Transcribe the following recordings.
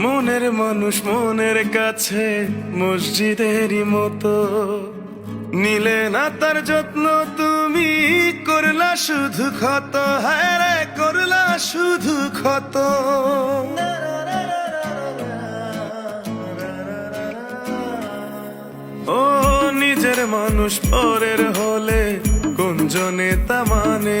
মনের মানুষ মনের কাছে, মসজিদেরই মতো। নিলে না তার যত্ন তুমি, করলা শুধু ক্ষত হ্যাঁ করলা শুধু ক্ষত। ও নিজের মানুষ পরের হলে, কোন জনে তা মানে?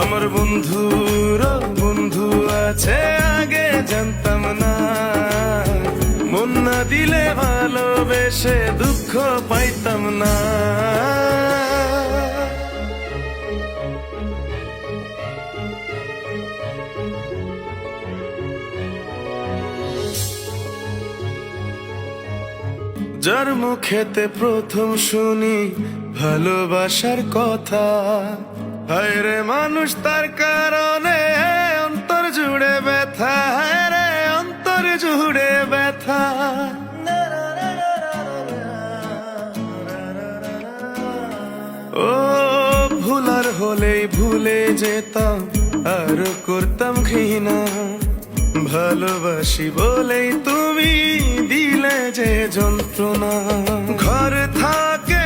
আমার বন্ধুর বন্ধু আছে, আগে জানতাম না। মন না দিলে ভালোবেসে দুঃখ পাইতাম না। যার মুখেতে প্রথম শুনি ভালোবাসার কথা রে মানুষ, তার কারণে অন্তর জুড়ে ব্যথা। রে অন্তর জুড়ে ব্যথা। ও, ভুলার হলেই ভুলে যেতাম, আর করতাম ঘৃণা। ভালোবাসি বলেই তুমি দিলে যে যন্ত্রণা। ঘর থাকে